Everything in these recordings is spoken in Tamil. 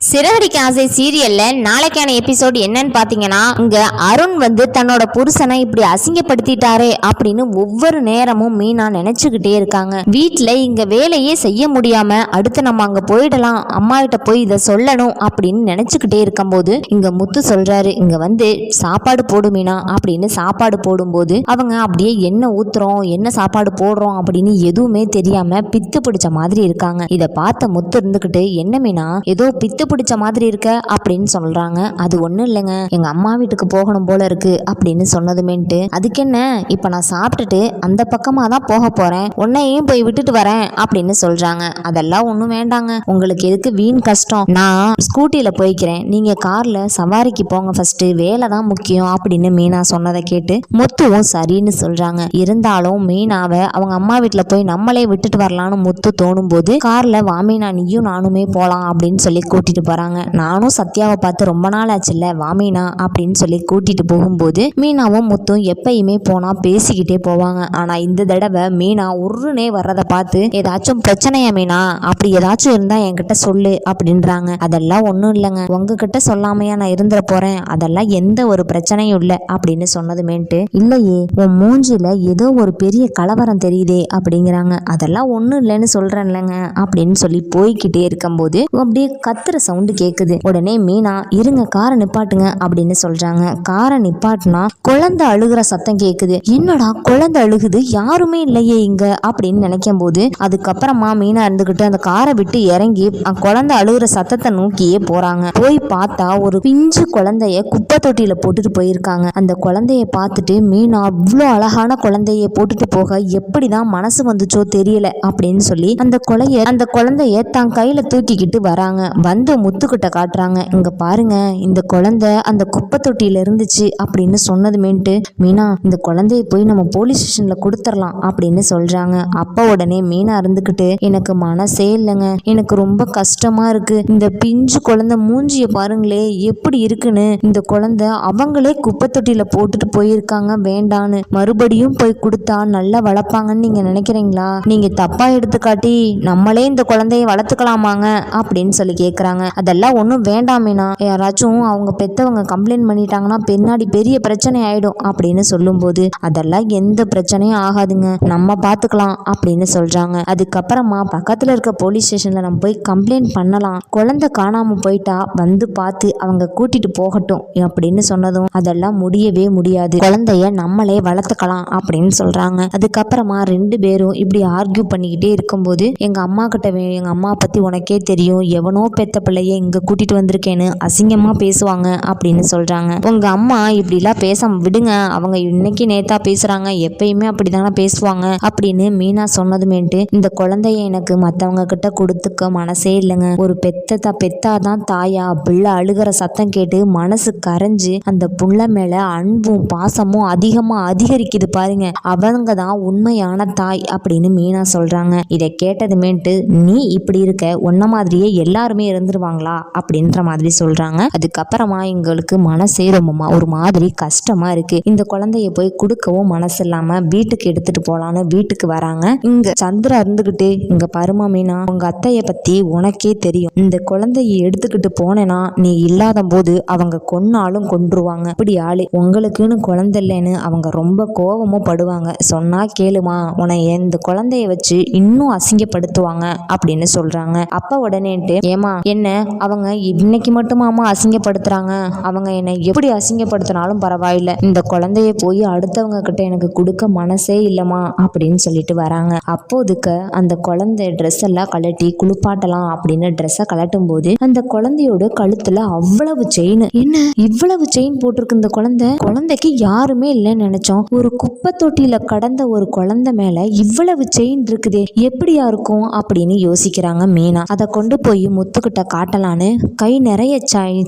சிறகடிக்க ஆசை சீரியல்ல நாளைக்கான எபிசோட் என்னன்னு பாத்தீங்கன்னா இங்க அருண் வந்து தன்னோட புருஷனை இப்படி அசிங்கப்படுத்திட்டாரே அப்படின்னு ஒவ்வொரு நேரமும் மீனா நினைச்சுக்கிட்டே இருக்காங்க. வீட்டுல இங்க வேலையே செய்ய முடியாம அடுத்து நம்ம அங்க போயிடலாம் அம்மா கிட்ட போய் இதை சொல்லணும் அப்படின்னு நினைச்சுக்கிட்டே இருக்கும்போது இங்க முத்து சொல்றாரு இங்க வந்து சாப்பாடு போடு மீனா அப்படின்னு சாப்பாடு போடும்போது அவங்க அப்படியே என்ன ஊத்துறோம் என்ன சாப்பாடு போடுறோம் அப்படின்னு எதுவுமே தெரியாம பித்து பிடிச்ச மாதிரி இருக்காங்க. இதை பார்த்த முத்து இருந்துகிட்டு என்ன மீனா ஏதோ பித்து பிடிச்ச மாதிரி இருக்க அப்படின்னு சொல்றாங்க. அது ஒண்ணும் இல்லைங்க. எங்க அம்மா வீட்டுக்கு போகணும் போல இருக்கு அப்படின்னு சொன்னதுமேன்ட்டு அதுக்கு என்ன இப்ப நான் சாப்பிட்டுட்டு அந்த பக்கமா தான் போக போறேன். உன்னையும் போய் விட்டுட்டு வரேன் அப்படின்னு சொல்றாங்க. அதெல்லாம் ஒண்ணும் வேண்டாங்க. உங்களுக்கு எதுக்கு வீண் கஷ்டம்? நான் ஸ்கூட்டியில் போய்க்கிறேன். நீங்க கார்ல சவாரிக்கு போங்க ஃபர்ஸ்ட் வேலை தான் முக்கியம் அப்படின்னு மீனா சொன்னதை கேட்டு முத்துவும் சரின்னு சொல்றாங்க. இருந்தாலும் மீனாவை அவங்க அம்மா வீட்டுல போய் நம்மளே விட்டுட்டு வரலாம்னு முத்து தோணும் போது கார்ல வாமினா நீயும் நானுமே போலாம் அப்படின்னு சொல்லி கூட்டிட்டு போறாங்க. நானும் சத்யாவை பார்த்து ரொம்ப நாள் ஆச்சுல்ல வாமீனா அப்படின்னு சொல்லி கூட்டிகிட்டு போகும்போது மீனாவும் முத்தும் எப்பயுமே போனால் பேசிக்கிட்டே போவாங்க. ஆனால் இந்த தடவை மீனா உருனே வர்றதை பார்த்து ஏதாச்சும் பிரச்சனையா மீனா? அப்படி ஏதாச்சும் இருந்தால் என்கிட்ட சொல்லு அப்படின்றாங்க. அதெல்லாம் ஒன்றும் இல்லைங்க. உங்ககிட்ட சொல்லாமையா நான் இருந்துட போறேன். அதெல்லாம் எந்த ஒரு பிரச்சனையும் இல்லை அப்படின்னு சொன்னதுமேன்ட்டு இல்லையே உன் மூஞ்சியில் ஏதோ ஒரு பெரிய கலவரம் தெரியுதே அப்படிங்கிறாங்க. அதெல்லாம் ஒன்றும் இல்லைன்னு சொல்கிறேன் இல்லைங்க அப்படின்னு சொல்லி போய்கிட்டே இருக்கும்போது அப்படியே கத்துற சவுண்டு கேட்குது உடனே மீனா இருங்க காரை நிப்பாட்டுங்க அப்படின்னு சொல்றாங்க. காரை நிப்பாட்டினா குழந்தை அழுகிற சத்தம் கேட்குது என்னடா குழந்தை அழுகுது? யாருமே இல்லையே இங்க அப்படின்னு நினைக்கும் போது அதுக்கப்புறமா மீனா இருந்துகிட்டு அந்த காரை விட்டு இறங்கி குழந்தை அழுகிற சத்தத்தை நோக்கியே போறாங்க. போய் பார்த்தா ஒரு பிஞ்சு குழந்தைய குப்பை தொட்டியில போட்டுட்டு போயிருக்காங்க. அந்த குழந்தைய பார்த்துட்டு மீனா அவ்வளோ அழகான குழந்தைய போட்டுட்டு போக எப்படிதான் மனசு வந்துச்சோ தெரியல அப்படின்னு சொல்லி அந்த கொலைய அந்த குழந்தைய தான் கையில தூக்கிக்கிட்டு வராங்க. வந்து முத்துக்கிட்ட காட்டுறாங்க. இங்க பாருங்க இந்த குழந்தை அந்த குப்பை தொட்டியில இருந்துச்சு அப்படின்னு சொன்னதுமேன்ட்டு மீனா இந்த குழந்தைய போய் நம்ம போலீஸ் ஸ்டேஷன்ல கொடுத்துடலாம் அப்படின்னு சொல்றாங்க. அப்ப உடனே மீனா இருந்துக்கிட்டு எனக்கு மனசே இல்லைங்க. எனக்கு ரொம்ப கஷ்டமா இருக்கு. இந்த பிஞ்சு குழந்தை மூஞ்சிய பாருங்களே எப்படி இருக்குன்னு. இந்த குழந்தை அவங்களே குப்பை தொட்டியில போட்டுட்டு போயிருக்காங்க. வேண்டான்னு. மறுபடியும் போய் கொடுத்தா நல்லா வளர்ப்பாங்கன்னு நீங்க நினைக்கிறீங்களா? நீங்க தப்பா எடுத்துக்காட்டி நம்மளே இந்த குழந்தைய வளர்த்துக்கலாமாங்க? அப்படின்னு சொல்லி கேக்குறாங்க. அதெல்லாம் ஒன்றும் வேண்டாமேனா யாராச்சும் அவங்க பெத்தவங்க கம்ப்ளைண்ட் பண்ணிட்டாங்கன்னா பின்னாடி பெரிய பிரச்சனை ஆயிடும் அப்படின்னு சொல்லும்போது அதெல்லாம் எந்த பிரச்சனையும் ஆகாதுங்க. நம்ம பார்த்துக்கலாம் அப்படின்னு சொல்றாங்க. அதுக்கப்புறமா பக்கத்துல இருக்க போலீஸ் ஸ்டேஷன்ல நம்ம போய் கம்ப்ளைண்ட் பண்ணலாம். குழந்தை காணாம போயிட்டா வந்து பார்த்து அவங்க கூட்டிட்டு போகட்டும் அப்படின்னு சொன்னதும் அதெல்லாம் முடியவே முடியாது. குழந்தைய நம்மளே வளர்த்துக்கலாம் அப்படின்னு சொல்றாங்க. அதுக்கப்புறமா ரெண்டு பேரும் இப்படி ஆர்கியூ பண்ணிக்கிட்டே இருக்கும்போது எங்க அம்மா கிட்ட எங்கள் எங்க அம்மா பத்தி உனக்கே தெரியும். எவனோ பெத்த உங்களையே இங்க கூட்டிட்டு வந்திருக்கேன்னு அசிங்கமா பேசுவாங்க அப்படின்னு சொல்றாங்க. உங்க அம்மா இப்படிலாம் பேச விடுங்க. அவங்க இன்னைக்கு நேத்தா பேசுறாங்க. எப்பயுமே அப்படிதானே பேசுவாங்க அப்படின்னு மீனா சொன்னதுமேட்டு இந்த குழந்தைய எனக்கு மத்தவங்க கிட்ட கொடுத்துக்க மனசே இல்லைங்க. ஒரு பெத்ததா பெத்தாதான் தாயா பிள்ளை அழுகிற சத்தம் கேட்டு மனசு கரைஞ்சு அந்த புள்ள மேல அன்பும் பாசமும் அதிகமா அதிகரிக்குது பாருங்க. அவங்க தான் உண்மையான தாய் அப்படின்னு மீனா சொல்றாங்க. இதை கேட்டதுமேட்டு நீ இப்படி இருக்க. உன்ன மாதிரியே எல்லாருமே இருந்துருவாங்க. போவாங்களா அப்படின்ற மாதிரி சொல்றாங்க. அதுக்கப்புறமா எங்களுக்கு மனசே ரொம்பமா ஒரு மாதிரி கஷ்டமா இருக்கு. இந்த குழந்தைய போய் கொடுக்கவும் மனசு இல்லாம வீட்டுக்கு எடுத்துட்டு போலான்னு வீட்டுக்கு வராங்க. இங்க சந்திரா இருந்துகிட்டு இங்க பருமா மீனா உங்க அத்தைய பத்தி உனக்கே தெரியும். இந்த குழந்தைய எடுத்துக்கிட்டு போனேன்னா நீ இல்லாத போது அவங்க கொன்னாலும் கொன்றுவாங்க. இப்படி ஆளு உங்களுக்குன்னு குழந்தை இல்லைன்னு அவங்க ரொம்ப கோவமும் படுவாங்க. சொன்னா கேளுமா உன்னை இந்த குழந்தைய வச்சு இன்னும் அசிங்கப்படுத்துவாங்க அப்படின்னு சொல்றாங்க. அப்ப உடனேட்டு ஏமா என்ன அவங்க இன்னைக்கு மட்டுமாமா அசிங்கப்படுத்துறாங்க? அவங்க என்னை எப்படி அசிங்கப்படுத்தினாலும் பரவாயில்ல. இந்த குழந்தைய போய் அடுத்தவங்க கிட்ட எனக்கு கொடுக்க மனசே இல்லைம்மா அப்படின்னு சொல்லிட்டு வராங்க. அப்போதுக்கு அந்த குழந்தை ட்ரெஸ் எல்லாம் கழட்டி குளிப்பாட்டலாம் அப்படின்னு ட்ரெஸ்ஸை கழட்டும் போது அந்த குழந்தையோட கழுத்துல அவ்வளவு செயின் என்ன? இவ்வளவு செயின் போட்டிருக்கு இந்த குழந்தை? குழந்தைக்கு யாருமே இல்லைன்னு நினைச்சோம். ஒரு குப்பை தொட்டியில கடந்த ஒரு குழந்தை மேல இவ்வளவு செயின் இருக்குதே எப்படியா இருக்கும் அப்படின்னு யோசிக்கிறாங்க மீனா. அதை கொண்டு போய் முத்துக்கிட்ட காட்டலான்னு கை நிறைய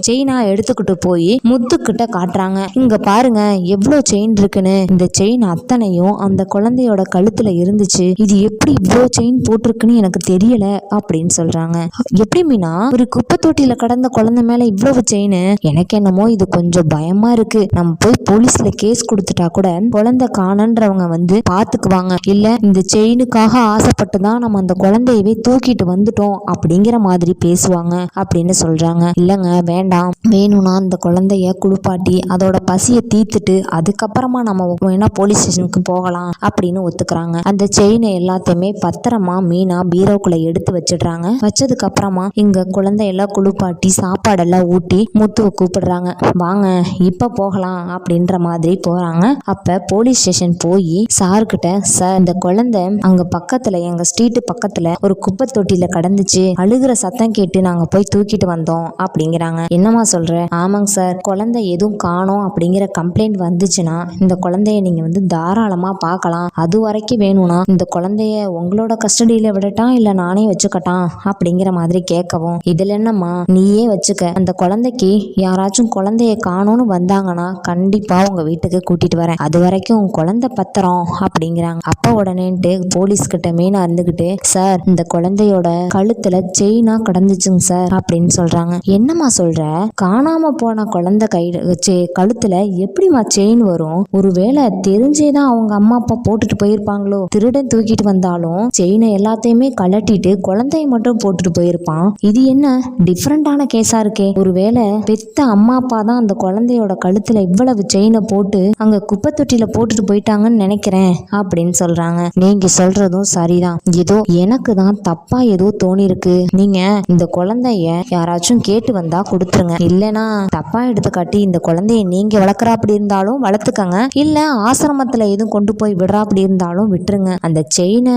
செயினா எடுத்துக்கிட்டு போய் முத்துக்கிட்ட காட்டுறாங்க. இங்க பாருங்க எவ்வளவு செயின் இருக்குன்னு. இந்த செயின் அத்தனையும் அந்த குழந்தையோட கழுத்துல இருந்துச்சு. இது எப்படி இவ்வளோ செயின் போட்டிருக்குன்னு எனக்கு தெரியல அப்படின்னு சொல்றாங்க. எப்படி மீனா? ஒரு குப்பை தொட்டியில கடந்த குழந்தை மேல இவ்வளவு செயின்? எனக்கு என்னமோ இது கொஞ்சம் பயமா இருக்கு. நம்ம போய் போலீஸ்ல கேஸ் கொடுத்துட்டா கூட குழந்தை காணன்றவங்க வந்து பாத்துக்குவாங்க. இல்ல இந்த செயினுக்காக ஆசைப்பட்டு தான் நம்ம அந்த குழந்தையவே தூக்கிட்டு வந்துட்டோம் அப்படிங்கிற மாதிரி பேசுவாங்க. அப்படின்னு சொல்றாங்க. இல்லைங்க வேண்டாம். வேணும்னா அந்த குழந்தைய குளிப்பாட்டி அதோட பசியை தீர்த்துட்டு அதுக்கப்புறமா நம்ம வேணா போலீஸ் ஸ்டேஷனுக்கு போகலாம் அப்படின்னு ஒத்துக்கிறாங்க. அந்த செயினை எல்லாத்தையுமே பத்திரமா மீனா பீரோக்குள்ள எடுத்து வச்சிடுறாங்க. வச்சதுக்கு அப்புறமா இங்க குழந்தையெல்லாம் குளிப்பாட்டி சாப்பாடெல்லாம் ஊட்டி முத்துவை கூப்பிடுறாங்க. வாங்க இப்ப போகலாம் அப்படின்ற மாதிரி போறாங்க. அப்ப போலீஸ் ஸ்டேஷன் போய் சார்கிட்ட சார் இந்த குழந்தை அங்க பக்கத்துல எங்க ஸ்ட்ரீட்டு பக்கத்துல ஒரு குப்பை தொட்டியில கடந்துச்சு. அழுகிற சத்தம் கேட்டு நாங்க போய் தூக்கிட்டு வந்தோம் அப்படிங்கிறாங்க. என்னம்மா சொல்ற? ஆமாங்க சார். குழந்தை எதுவும் காணோம் அப்படிங்கிற கம்ப்ளைண்ட் வந்துச்சுன்னா இந்த குழந்தைய நீங்க வந்து தாராளமா பார்க்கலாம். அது வரைக்கும் வேணும்னா இந்த குழந்தைய உங்களோட கஸ்டடியில விடட்டான் இல்ல நானே வச்சுக்கட்டான் அப்படிங்கிற மாதிரி கேட்கவும் இதுல என்னம்மா? நீயே வச்சுக்க. அந்த குழந்தைக்கு யாராச்சும் குழந்தைய காணோம்னு வந்தாங்கன்னா கண்டிப்பா உங்க வீட்டுக்கு கூட்டிட்டு வரேன். அது வரைக்கும் உன் குழந்தை பத்திரம் அப்படிங்கிறாங்க. அப்ப உடனேன்ட்டு போலீஸ் கிட்ட மீனா இருந்துகிட்டு சார் இந்த குழந்தையோட கழுத்துல செயினா கடந்துச்சுங்க சார். அப்படின்னு சொல்றாங்க. என்னம்மா சொல்ற? காணாம போன குழந்தை கை செ- கழுத்துல எப்படிம்மா செயின் வரும்? ஒருவேளை தெரிஞ்சேதான் அவங்க அம்மா அப்பா போட்டுட்டு போயிருப்பாங்களோ? திருடன் தூக்கிட்டு வந்தாலும் செயினை எல்லாத்தையுமே கழட்டிட்டு குழந்தைய மட்டும் போட்டுட்டு போயிருப்பான். இது என்ன டிஃப்ரெண்டான கேஸா இருக்கே? ஒருவேளை பெத்த அம்மா அப்பா தான் அந்த குழந்தையோட கழுத்துல இவ்வளவு செயினை போட்டு அங்க குப்பை தொட்டியில போட்டுட்டு போயிட்டாங்கன்னு நினைக்கிறேன் அப்படின்னு சொல்றாங்க. நீங்க சொல்றதும் சரிதான். ஏதோ எனக்கு தான் தப்பா ஏதோ தோணிருக்கு. நீங்க இந்த குழந்தைய யாராச்சும் கேட்டு வந்தா கொடுத்துருங்க. இல்லனா தப்பா எடுத்துக்காட்டி இந்த குழந்தைய நீங்க வளர்க்குறா அப்படி இருந்தாலும் வளர்த்துக்கங்க. இல்ல ஆசிரமத்துல எதுவும் கொண்டு போய் விடுறா அப்படி இருந்தாலும் விட்டுருங்க. அந்த செயினை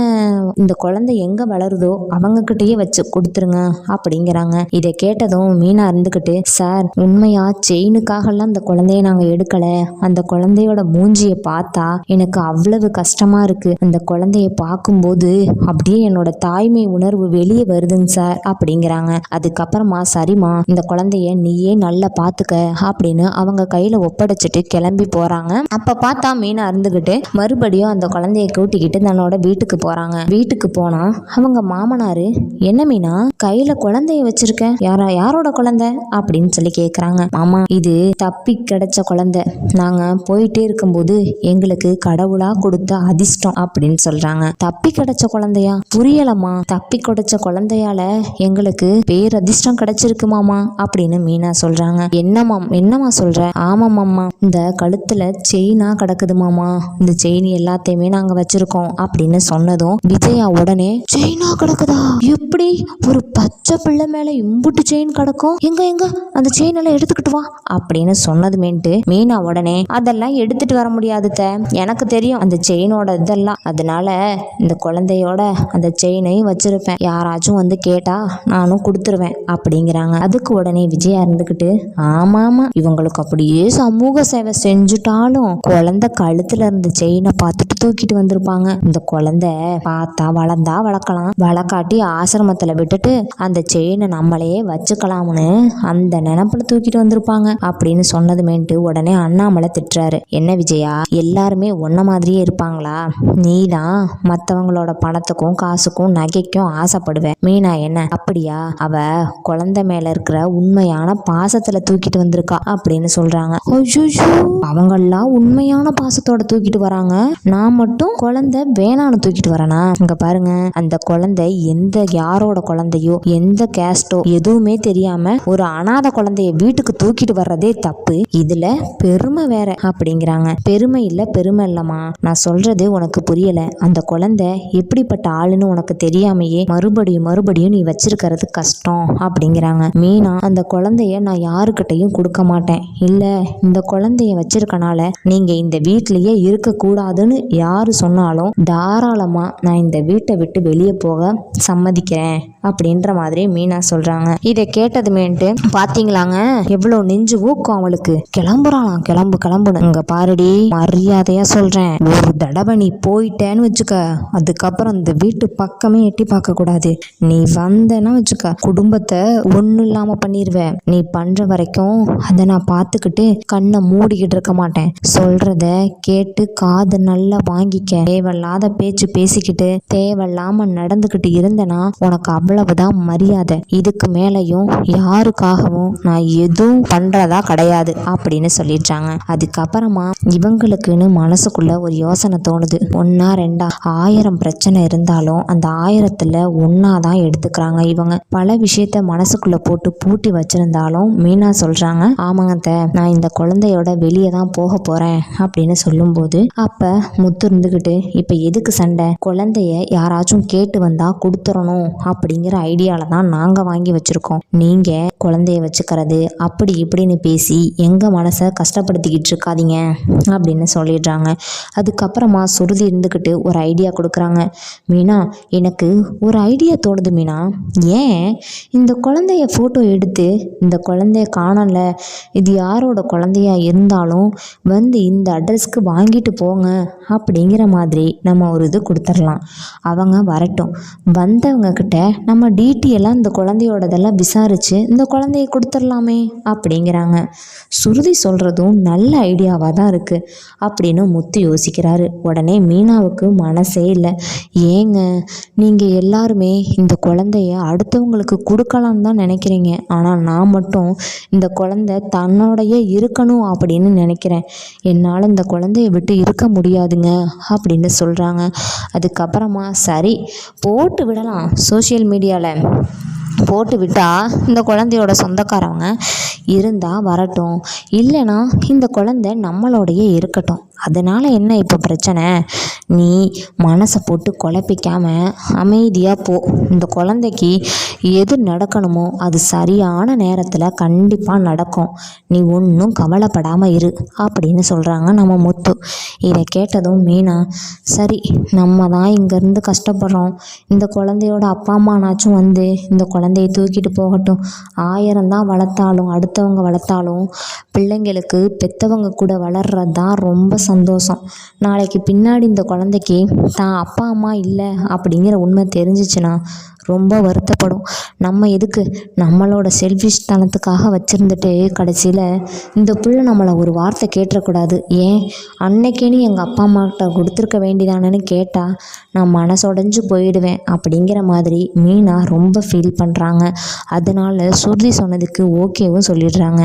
இந்த குழந்தை எங்க வளருதோ அவங்க கிட்டயே வச்சு கொடுத்துருங்க அப்படிங்கிறாங்க. இதை கேட்டதும் மீனா இருந்துகிட்டு சார் உண்மையா செயினுக்காகலாம் அந்த குழந்தைய நாங்க எடுக்கல. அந்த குழந்தையோட மூஞ்சியை பார்த்தா எனக்கு அவ்வளவு கஷ்டமா இருக்கு. அந்த குழந்தைய பார்க்கும்போது அப்படியே என்னோட தாய்மை உணர்வு வெளியே வருதுங்க சார். அப்படிங்கிறாங்க. அதுக்கப்புறமா சரிம்மா இந்த குழந்தைய நீயே நல்லா பார்த்துக்க அப்படின்னு அவங்க கையில ஒப்படைச்சிட்டு கிளம்பி போறாங்க. அப்ப பார்த்தா மீனா இருந்துகிட்டு மறுபடியும் அந்த குழந்தைய கூட்டிக்கிட்டு தன்னோட வீட்டுக்கு போறாங்க. வீட்டுக்கு போனா அவங்க மாமனாரு என்ன மீனா கையில குழந்தைய வச்சிருக்க? யாரா யாரோட குழந்தை? அப்படின்னு சொல்லி கேக்குறாங்க. மாமா இது தப்பி கிடைச்ச குழந்தை. நாங்க போயிட்டே இருக்கும்போது எங்களுக்கு கடவுளா கொடுத்த அதிர்ஷ்டம் அப்படின்னு சொல்றாங்க. தப்பி கிடைச்ச குழந்தையா? புரியலம்மா தப்பி கிடைச்ச குழந்தையால எங்களுக்கு பேர் பேரதிர்ஷ்டம் கிடைச்சிருக்கு மாமா அப்படின்னு மீனா சொல்றாங்க. என்னம்மா என்னம்மா சொல்ற? ஆமாம்மாம்மா இந்த கழுத்துல செயினா கிடக்குது மாமா. இந்த செயின் எல்லாத்தையுமே நாங்க வச்சிருக்கோம் அப்படின்னு சொன்னதும் விஜயா உடனே செயினா கிடக்குதா? எப்படி? ஒரு பச்சை பிள்ளை மேல இம்புட்டு செயின் கிடக்கும்? எங்க எங்க? அந்த செயின் எல்லாம் எடுத்துக்கிட்டு வா அப்படின்னு சொன்னதுமேட்டு மீனா உடனே அதெல்லாம் எடுத்துட்டு வர முடியாது த எனக்கு தெரியும் அந்த செயினோட இதெல்லாம். அதனால இந்த குழந்தையோட அந்த செயினையும் வச்சிருப்பேன். யாராச்சும் வந்து கேட்டா நானும் கொடுத்துருவேன். அப்படிங்கிறாங்க. அதுக்கு உடனே விஜயா இருந்துக்கிட்டு ஆமா ஆமா இவங்களுக்கு அப்படியே சமூக சேவை செஞ்சுட்டாலும் குழந்தை கழுத்துல இருந்த செயினை பார்த்துட்டு தூக்கிட்டு வந்திருப்பாங்க. இந்த குழந்தை பார்த்தா வளர்ந்தா வளர்க்கலாம். வளர்க்காட்டி ஆசிரமத்துல விட்டுட்டு அந்த செயினை நம்மளே வச்சுக்கலாம்னு அந்த நினப்புல தூக்கிட்டு வந்திருப்பாங்க அப்படின்னு சொன்னதுமேட்டு உடனே அண்ணாமலை திட்டுறாரு. என்ன விஜயா எல்லாருமே ஒன்ன மாதிரியே இருப்பாங்களா? நீ தான் மற்றவங்களோட பணத்துக்கும் காசுக்கும் நகைக்கும் ஆசைப்படுவேன் மீனா என்ன? அப்படியா? அவ குழந்தை மேல இருக்கிற உண்மையான பாசத்துல தூக்கிட்டு வந்திருக்கா அப்படின்னு சொல்றாங்க. ஐயோ அவங்கெல்லாம் உண்மையான பாசத்தோட தூக்கிட்டு வராங்க. நான் மட்டும் குழந்தை வேணான்னு தூக்கிட்டு வரேனா? இங்க பாருங்க அந்த குழந்தை எந்த யாரோட குழந்தையோ எந்த கேஸ்டோ எதுவுமே தெரியாம ஒரு அனாதை குழந்தைய வீட்டுக்கு தூக்கிட்டு வர்றதே தப்பு. இதுல பெருமை வேற அப்படிங்கிறாங்க. பெருமை இல்ல பெருமை இல்லம்மா. நான் சொல்றது உனக்கு புரியல. அந்த குழந்தை எப்படிப்பட்ட ஆளுன்னு உனக்கு தெரியாமையே மறுபடியும் மறுபடியும் நீ வச்சிருக்கிறது கஷ்டம். அப்படிங்கிறாங்க. மீனா அந்த குழந்தைய நான் யாருக்கிட்டையும் கொடுக்க மாட்டேன். இல்லை இந்த குழந்தைய வச்சிருக்கனால நீங்கள் இந்த வீட்லேயே இருக்கக்கூடாதுன்னு யார் சொன்னாலும் தாராளமாக நான் இந்த வீட்டை விட்டு வெளியே போக சம்மதிக்கிறேன் அப்படின்ற மாதிரி மீனா சொல்கிறாங்க இதை கேட்டதுமேன்ட்டு பார்த்தீங்களாங்க எவ்வளோ நெஞ்சு ஊக்கம் அவளுக்கு. கிளம்புறாளாம் கிளம்பு கிளம்புன்னு. இங்கே பாருடி மரியாதையாக சொல்கிறேன் ஒரு தடவை நீ போயிட்டேன்னு வச்சுக்க. அதுக்கப்புறம் இந்த வீட்டு பக்கமே எட்டி பார்க்கக்கூடாது. நீ வந்தேன்னா வச்சுக்க. குடும்பத்தை ஒன்றும் இல்லாமல் பண்ணிடுவேன் நீ பண்ணுற வரைக்கும் அதை நான் பார்த்துக்கிட்டு கண்ணை மூடிக்கிட்டு இருக்க மாட்டேன். சொல்கிறத கேட்டு காது நல்லா வாங்கிக்க. தேவையில்லாத பேச்சு பேசிக்கிட்டு தேவையில்லாமல் நடந்துக்கிட்டு இருந்தேன்னா உனக்கு அவ்வளவுதான் மரியாதை. இதுக்கு மேலையும் யாருக்காகவும் நான் எதுவும் பண்ணுறதா கிடையாது அப்படின்னு சொல்லிடுறாங்க அதுக்கப்புறமா இவங்களுக்குன்னு மனசுக்குள்ள ஒரு யோசனை தோணுது. ஒன்னா ரெண்டா ஆயிரம் பிரச்சனை இருந்தாலும் அந்த ஆயிரத்துல ஒன்னா தான் எடுத்துக்கிறாங்க இவங்க. பல விஷயம் விஷயத்த மனசுக்குள்ளே போட்டு பூட்டி வச்சிருந்தாலும் மீனா சொல்கிறாங்க ஆமாங்க நான் இந்த குழந்தையோட வெளியே தான் போக போகிறேன் அப்படின்னு சொல்லும்போது அப்போ முத்து இருந்துக்கிட்டு இப்போ எதுக்கு சண்டை? குழந்தைய யாராச்சும் கேட்டு வந்தால் கொடுத்துடணும் அப்படிங்கிற ஐடியாவில் தான் நாங்கள் வாங்கி வச்சுருக்கோம். நீங்கள் குழந்தைய வச்சுக்கிறது அப்படி இப்படின்னு பேசி எங்கள் மனசை கஷ்டப்படுத்திக்கிட்டு இருக்காதீங்க அப்படின்னு சொல்லிடுறாங்க. அதுக்கப்புறமா சுருதி இருந்துக்கிட்டு ஒரு ஐடியா கொடுக்குறாங்க. மீனா எனக்கு ஒரு ஐடியா தோணுது மீனா. ஏன் இந்த குழந்தைய ஃபோட்டோ எடுத்து இந்த குழந்தைய காணல இது யாரோட குழந்தையா இருந்தாலும் வந்து இந்த அட்ரஸ்க்கு வாங்கிட்டு போங்க அப்படிங்கிற மாதிரி நம்ம ஒரு இது கொடுத்துடலாம். அவங்க வரட்டும். வந்தவங்க கிட்ட நம்ம டீட்டெயிலாக இந்த குழந்தையோடதெல்லாம் விசாரித்து இந்த குழந்தைய கொடுத்துடலாமே அப்படிங்கிறாங்க. சுருதி சொல்கிறதும் நல்ல ஐடியாவாக தான் இருக்குது அப்படின்னு முத்து யோசிக்கிறாரு. உடனே மீனாவுக்கு மனசே இல்லை. ஏங்க நீங்கள் எல்லாருமே இந்த குழந்தைய அடுத்தவங்களுக்கு கொடுக்கலான்னு தான் நினைக்கிறீங்க. ஆனால் நான் மட்டும் இந்த குழந்தை தன்னோடையே இருக்கணும் அப்படின்னு நினைக்கிறேன். என்னால் இந்த குழந்தைய விட்டு இருக்க முடியாதுங்க அப்படின்னு சொல்கிறாங்க அதுக்கப்புறமா சரி போட்டு விடலாம் சோஷியல் மீடியாவில் போட்டு விட்டால் இந்த குழந்தையோட சொந்தக்காரவங்க இருந்தால் வரட்டும். இல்லைன்னா இந்த குழந்தை நம்மளோடையே இருக்கட்டும். அதனால் என்ன இப்போ பிரச்சனை? நீ மனசை போட்டு குழப்பிக்காம அமைதியாக போ. இந்த குழந்தைக்கு எது நடக்கணுமோ அது சரியான நேரத்தில் கண்டிப்பாக நடக்கும். நீ ஒன்றும் கவலைப்படாமல் இரு அப்படின்னு சொல்கிறாங்க நம்ம முத்து. இதை கேட்டதும் மீனா சரி நம்ம தான் இங்கேருந்து கஷ்டப்படுறோம். இந்த குழந்தையோட அப்பா அம்மானாச்சும் வந்து இந்த குழந்தையை தூக்கிட்டு போகட்டும். ஆயிரம் தான் வளர்த்தாலும் அடுத்தவங்க வளர்த்தாலும் பிள்ளைங்களுக்கு பெற்றவங்க கூட வளர்றது தான் ரொம்ப சந்தோஷம். நாளைக்கு பின்னாடி இந்த குழந்தைக்கு தான் அப்பா அம்மா இல்லை அப்படிங்கிற உண்மை தெரிஞ்சிச்சுன்னா ரொம்ப வருத்தப்படும். நம்ம எதுக்கு நம்மளோட செல்ஃபிஷ் தனத்துக்காக வச்சுருந்துட்டு கடைசியில் இந்த புள்ள நம்மளை ஒரு வார்த்தை கேட்டுறக்கூடாது. ஏன்? அன்னைக்கேன்னு எங்கள் அப்பா அம்மாக்கிட்ட கொடுத்துருக்க வேண்டியதானேன்னு கேட்டால் நான் மனசொடைஞ்சு போயிடுவேன் அப்படிங்கிற மாதிரி மீனா ரொம்ப ஃபீல் பண்ணுறாங்க அதனால் சுருதி சொன்னதுக்கு ஓகேவும் சொல்லிடுறாங்க.